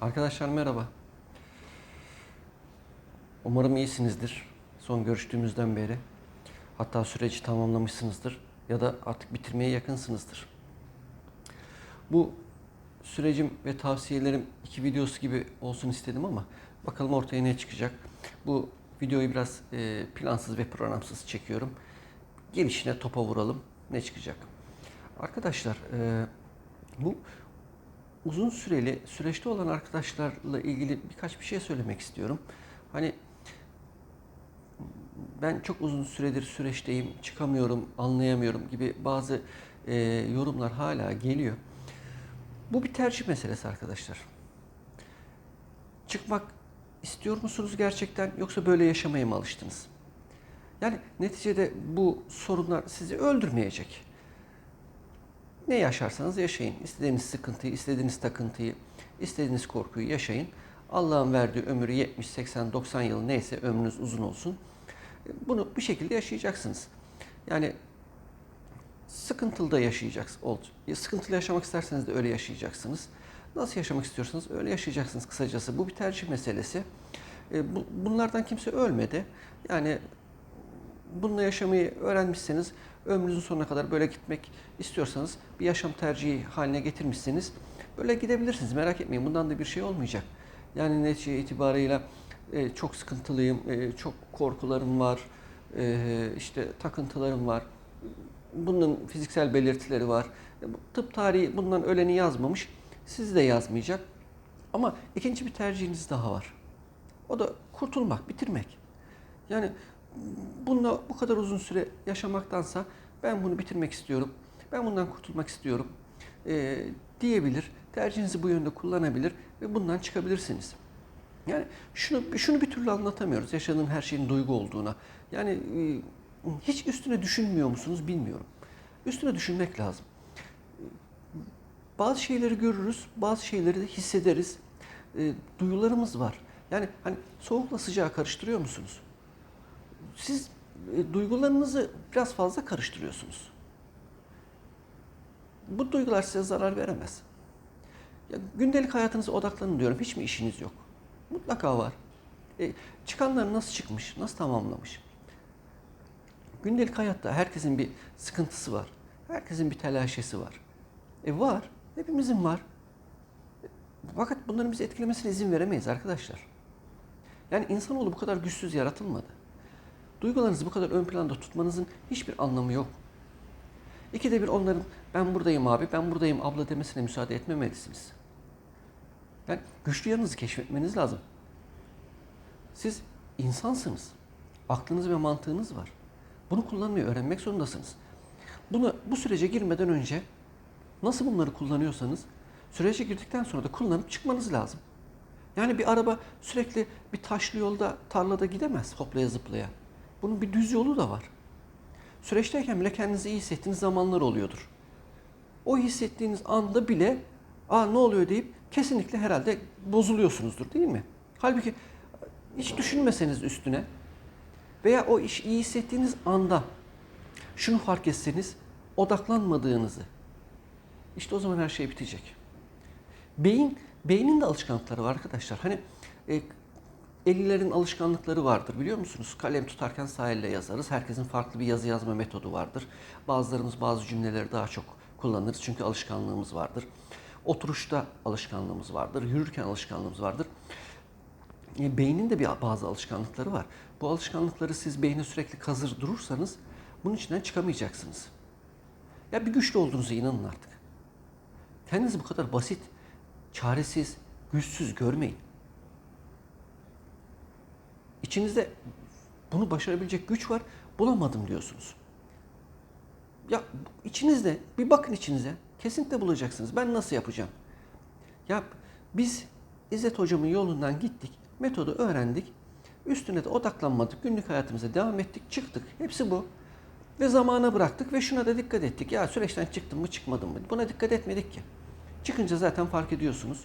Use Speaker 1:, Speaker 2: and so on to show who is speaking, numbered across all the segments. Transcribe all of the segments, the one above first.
Speaker 1: Arkadaşlar merhaba. Umarım iyisinizdir. Son görüştüğümüzden beri. Hatta süreci tamamlamışsınızdır ya da artık bitirmeye yakınsınızdır. Bu sürecim ve tavsiyelerim iki videosu gibi olsun istedim ama bakalım ortaya ne çıkacak. Bu videoyu biraz e, plansız ve programsız çekiyorum. Gelişine topa vuralım. Ne çıkacak? Arkadaşlar e, bu uzun süreli süreçte olan arkadaşlarla ilgili birkaç bir şey söylemek istiyorum. Hani ben çok uzun süredir süreçteyim, çıkamıyorum, anlayamıyorum gibi bazı e, yorumlar hala geliyor. Bu bir tercih meselesi arkadaşlar. Çıkmak istiyor musunuz gerçekten yoksa böyle yaşamaya mı alıştınız? Yani neticede bu sorunlar sizi öldürmeyecek. Ne yaşarsanız yaşayın. İstediğiniz sıkıntıyı, istediğiniz takıntıyı, istediğiniz korkuyu yaşayın. Allah'ın verdiği ömrü 70, 80, 90 yıl neyse ömrünüz uzun olsun. Bunu bir şekilde yaşayacaksınız. Yani sıkıntılı da yaşayacaksınız. Sıkıntılı yaşamak isterseniz de öyle yaşayacaksınız. Nasıl yaşamak istiyorsanız öyle yaşayacaksınız kısacası. Bu bir tercih meselesi. E, bunlardan kimse ölmedi. Yani bununla yaşamayı öğrenmişseniz ömrünüzün sonuna kadar böyle gitmek istiyorsanız bir yaşam tercihi haline getirmişseniz böyle gidebilirsiniz. Merak etmeyin bundan da bir şey olmayacak. Yani netice itibarıyla e, çok sıkıntılıyım, e, çok korkularım var, e, işte takıntılarım var. Bunun fiziksel belirtileri var. E, tıp tarihi bundan öleni yazmamış. Sizi de yazmayacak. Ama ikinci bir tercihiniz daha var. O da kurtulmak, bitirmek. Yani bununla bu kadar uzun süre yaşamaktansa ben bunu bitirmek istiyorum. Ben bundan kurtulmak istiyorum e, diyebilir. Tercihinizi bu yönde kullanabilir ve bundan çıkabilirsiniz. Yani şunu şunu bir türlü anlatamıyoruz. Yaşadığın her şeyin duygu olduğuna. Yani e, hiç üstüne düşünmüyor musunuz bilmiyorum. Üstüne düşünmek lazım. Bazı şeyleri görürüz, bazı şeyleri de hissederiz. E, duyularımız var. Yani hani soğukla sıcağı karıştırıyor musunuz? Siz e, duygularınızı biraz fazla karıştırıyorsunuz. Bu duygular size zarar veremez. Ya, gündelik hayatınıza odaklanın diyorum. Hiç mi işiniz yok? Mutlaka var. E, çıkanlar nasıl çıkmış, nasıl tamamlamış? Gündelik hayatta herkesin bir sıkıntısı var. Herkesin bir telaşesi var. E var. Hepimizin var. Fakat bunların bizi etkilemesine izin veremeyiz arkadaşlar. Yani insanoğlu bu kadar güçsüz yaratılmadı. Duygularınızı bu kadar ön planda tutmanızın hiçbir anlamı yok. İkide bir onların ben buradayım abi, ben buradayım abla demesine müsaade etmemelisiniz. Yani güçlü yanınızı keşfetmeniz lazım. Siz insansınız. Aklınız ve mantığınız var. Bunu kullanmayı öğrenmek zorundasınız. Bunu bu sürece girmeden önce nasıl bunları kullanıyorsanız sürece girdikten sonra da kullanıp çıkmanız lazım. Yani bir araba sürekli bir taşlı yolda, tarlada gidemez hoplaya zıplaya. Bunun bir düz yolu da var. Süreçteyken bile kendinizi iyi hissettiğiniz zamanlar oluyordur. O hissettiğiniz anda bile aa ne oluyor deyip kesinlikle herhalde bozuluyorsunuzdur değil mi? Halbuki hiç düşünmeseniz üstüne veya o iş iyi hissettiğiniz anda şunu fark etseniz odaklanmadığınızı işte o zaman her şey bitecek. Beyin, beynin de alışkanlıkları var arkadaşlar. Hani e, 50'lerin alışkanlıkları vardır biliyor musunuz? Kalem tutarken sağ elle yazarız. Herkesin farklı bir yazı yazma metodu vardır. Bazılarımız bazı cümleleri daha çok kullanırız çünkü alışkanlığımız vardır. Oturuşta alışkanlığımız vardır. Yürürken alışkanlığımız vardır. E, beynin de bir bazı alışkanlıkları var. Bu alışkanlıkları siz beyne sürekli kazır durursanız bunun içinden çıkamayacaksınız. Ya bir güçlü olduğunuza inanın artık. Kendinizi bu kadar basit, çaresiz, güçsüz görmeyin. İçinizde bunu başarabilecek güç var, bulamadım diyorsunuz. Ya içinizde, bir bakın içinize. Kesinlikle bulacaksınız. Ben nasıl yapacağım? Ya biz İzzet hocamın yolundan gittik, metodu öğrendik. Üstüne de odaklanmadık, günlük hayatımıza devam ettik, çıktık. Hepsi bu. Ve zamana bıraktık ve şuna da dikkat ettik. Ya süreçten çıktım mı çıkmadım mı? Buna dikkat etmedik ki. Çıkınca zaten fark ediyorsunuz.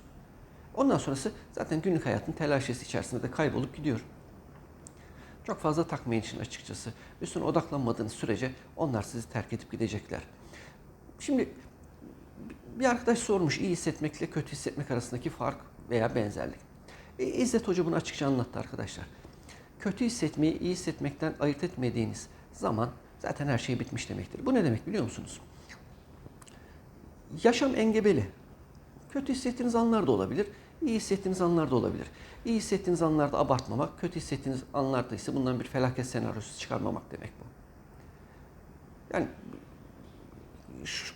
Speaker 1: Ondan sonrası zaten günlük hayatın telaşesi içerisinde de kaybolup gidiyor. Çok fazla takmayın için açıkçası. Üstüne odaklanmadığınız sürece onlar sizi terk edip gidecekler. Şimdi bir arkadaş sormuş iyi hissetmekle kötü hissetmek arasındaki fark veya benzerlik. E, İzzet Hoca bunu açıkça anlattı arkadaşlar. Kötü hissetmeyi iyi hissetmekten ayırt etmediğiniz zaman zaten her şey bitmiş demektir. Bu ne demek biliyor musunuz? Yaşam engebeli. Kötü hissettiğiniz anlar da olabilir, iyi hissettiğiniz anlar da olabilir. İyi hissettiğiniz anlarda abartmamak, kötü hissettiğiniz anlarda ise bundan bir felaket senaryosu çıkarmamak demek bu. Yani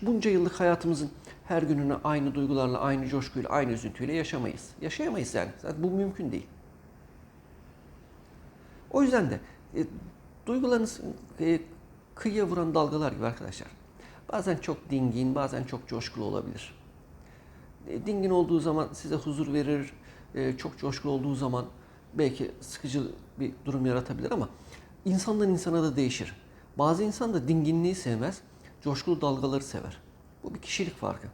Speaker 1: bunca yıllık hayatımızın her gününü aynı duygularla, aynı coşkuyla, aynı üzüntüyle yaşamayız. Yaşayamayız yani. Zaten bu mümkün değil. O yüzden de e, duygularınız e, kıyıya vuran dalgalar gibi arkadaşlar. Bazen çok dingin, bazen çok coşkulu olabilir. E, dingin olduğu zaman size huzur verir, e, çok coşkulu olduğu zaman belki sıkıcı bir durum yaratabilir ama insandan insana da değişir. Bazı insan da dinginliği sevmez, coşkulu dalgaları sever. Bu bir kişilik farkı.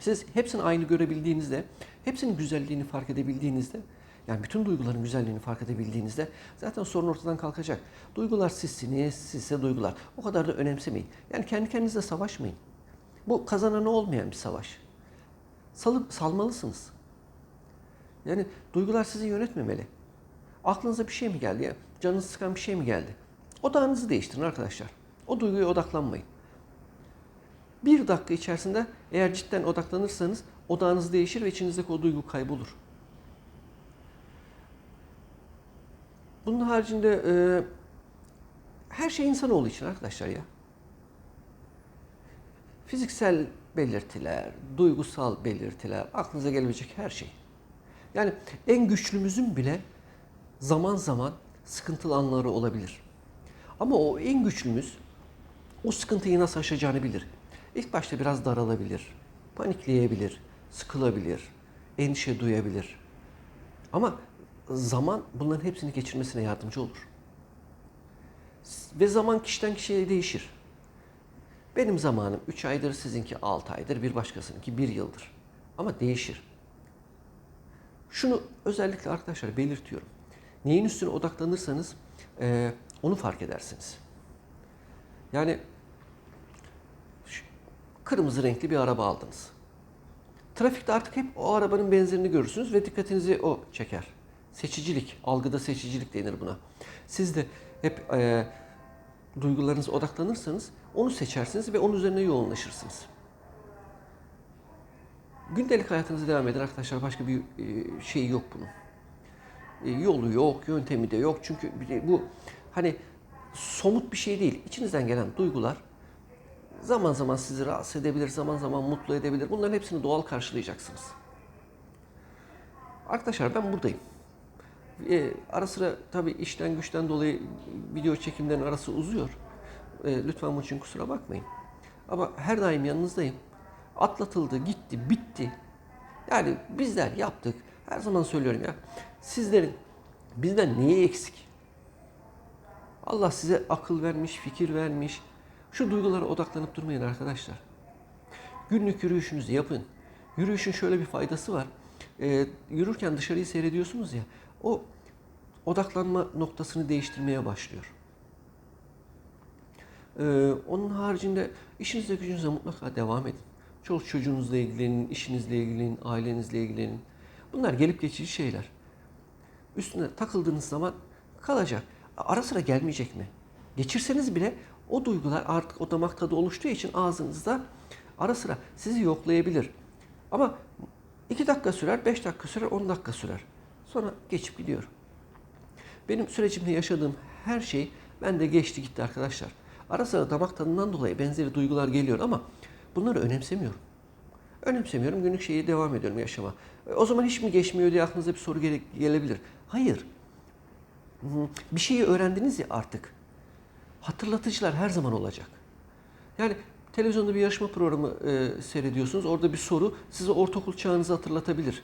Speaker 1: Siz hepsini aynı görebildiğinizde, hepsinin güzelliğini fark edebildiğinizde, yani bütün duyguların güzelliğini fark edebildiğinizde zaten sorun ortadan kalkacak. Duygular sizsiniz, sizse duygular. O kadar da önemsemeyin. Yani kendi kendinize savaşmayın. Bu kazananı olmayan bir savaş. Salıp salmalısınız. Yani duygular sizi yönetmemeli. Aklınıza bir şey mi geldi ya? Canınızı sıkan bir şey mi geldi? Odağınızı değiştirin arkadaşlar. O duyguya odaklanmayın. Bir dakika içerisinde eğer cidden odaklanırsanız odağınız değişir ve içinizdeki o duygu kaybolur. Bunun haricinde e, her şey insanoğlu için arkadaşlar ya. Fiziksel belirtiler, duygusal belirtiler, aklınıza gelebilecek her şey. Yani en güçlümüzün bile zaman zaman sıkıntılı anları olabilir. Ama o en güçlümüz o sıkıntıyı nasıl aşacağını bilir. İlk başta biraz daralabilir, panikleyebilir, sıkılabilir, endişe duyabilir. Ama zaman bunların hepsini geçirmesine yardımcı olur. Ve zaman kişiden kişiye değişir. Benim zamanım 3 aydır, sizinki 6 aydır, bir başkasınınki 1 yıldır. Ama değişir. Şunu özellikle arkadaşlar belirtiyorum. Neyin üstüne odaklanırsanız e, onu fark edersiniz. Yani kırmızı renkli bir araba aldınız. Trafikte artık hep o arabanın benzerini görürsünüz ve dikkatinizi o çeker. Seçicilik, algıda seçicilik denir buna. Siz de hep e, duygularınıza odaklanırsanız onu seçersiniz ve onun üzerine yoğunlaşırsınız. Gündelik hayatınızı devam edin arkadaşlar. Başka bir e, şey yok bunun. E, Yolu yok, yöntemi de yok. Çünkü bu hani somut bir şey değil. İçinizden gelen duygular zaman zaman sizi rahatsız edebilir, zaman zaman mutlu edebilir. Bunların hepsini doğal karşılayacaksınız. Arkadaşlar ben buradayım. E, ara sıra tabii işten güçten dolayı video çekimlerin arası uzuyor. E, lütfen bunun için kusura bakmayın. Ama her daim yanınızdayım. Atlatıldı, gitti, bitti. Yani bizler yaptık. Her zaman söylüyorum ya. Sizlerin bizden neyi eksik? Allah size akıl vermiş, fikir vermiş. Şu duygulara odaklanıp durmayın arkadaşlar. Günlük yürüyüşünüzü yapın. Yürüyüşün şöyle bir faydası var. Ee, yürürken dışarıyı seyrediyorsunuz ya. O odaklanma noktasını değiştirmeye başlıyor. Ee, onun haricinde işinizle gücünüze mutlaka devam edin. Çoluk çocuğunuzla ilgilenin, işinizle ilgilenin, ailenizle ilgilenin. Bunlar gelip geçici şeyler. Üstüne takıldığınız zaman kalacak. Ara sıra gelmeyecek mi? Geçirseniz bile o duygular artık o damak tadı oluştuğu için ağzınızda ara sıra sizi yoklayabilir. Ama 2 dakika sürer, 5 dakika sürer, 10 dakika sürer. Sonra geçip gidiyor. Benim sürecimde yaşadığım her şey bende geçti gitti arkadaşlar. Ara sıra damak tadından dolayı benzeri duygular geliyor ama bunları önemsemiyorum. Önemsemiyorum. Günlük şeyi devam ediyorum yaşama. E, O zaman hiç mi geçmiyor diye aklınıza bir soru gele- gelebilir. Hayır. Hı, Bir şeyi öğrendiniz ya artık. Hatırlatıcılar her zaman olacak. Yani televizyonda bir yarışma programı e, seyrediyorsunuz. Orada bir soru size ortaokul çağınızı hatırlatabilir.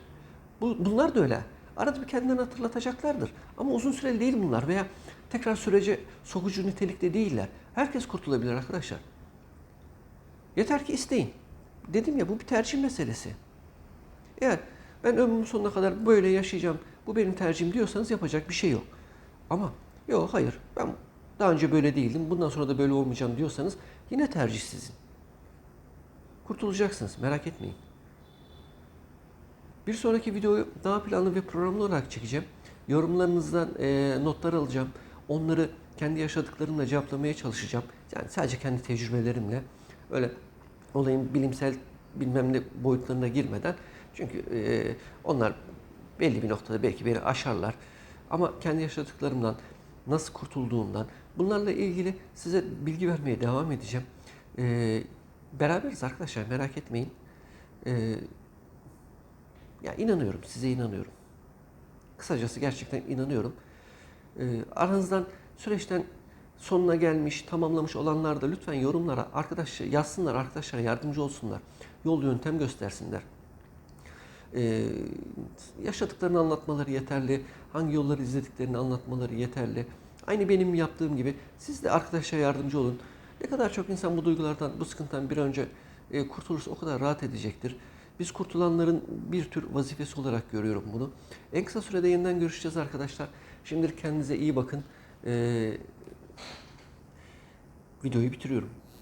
Speaker 1: Bu, bunlar da öyle. Arada bir kendilerini hatırlatacaklardır. Ama uzun süreli değil bunlar veya tekrar sürece sokucu nitelikte değiller. Herkes kurtulabilir arkadaşlar. Yeter ki isteyin. Dedim ya bu bir tercih meselesi. Eğer ben ömrümün sonuna kadar böyle yaşayacağım, bu benim tercihim diyorsanız yapacak bir şey yok. Ama yok hayır ben daha önce böyle değildim, bundan sonra da böyle olmayacağım diyorsanız yine tercih sizin. Kurtulacaksınız merak etmeyin. Bir sonraki videoyu daha planlı ve programlı olarak çekeceğim. Yorumlarınızdan e, notlar alacağım. Onları kendi yaşadıklarımla cevaplamaya çalışacağım. Yani sadece kendi tecrübelerimle. Öyle olayın bilimsel bilmem ne boyutlarına girmeden. Çünkü e, onlar belli bir noktada belki beni aşarlar. Ama kendi yaşadıklarımdan, nasıl kurtulduğumdan, bunlarla ilgili size bilgi vermeye devam edeceğim. E, beraberiz arkadaşlar merak etmeyin. E, ya inanıyorum, size inanıyorum. Kısacası gerçekten inanıyorum. Ee, aranızdan süreçten sonuna gelmiş, tamamlamış olanlar da lütfen yorumlara arkadaş yazsınlar, arkadaşlara yardımcı olsunlar. Yol yöntem göstersinler. Ee, yaşadıklarını anlatmaları yeterli. Hangi yolları izlediklerini anlatmaları yeterli. Aynı benim yaptığım gibi siz de arkadaşlara yardımcı olun. Ne kadar çok insan bu duygulardan, bu sıkıntıdan bir önce e, kurtulursa o kadar rahat edecektir. Biz kurtulanların bir tür vazifesi olarak görüyorum bunu. En kısa sürede yeniden görüşeceğiz arkadaşlar. Şimdilik kendinize iyi bakın. Ee, videoyu bitiriyorum.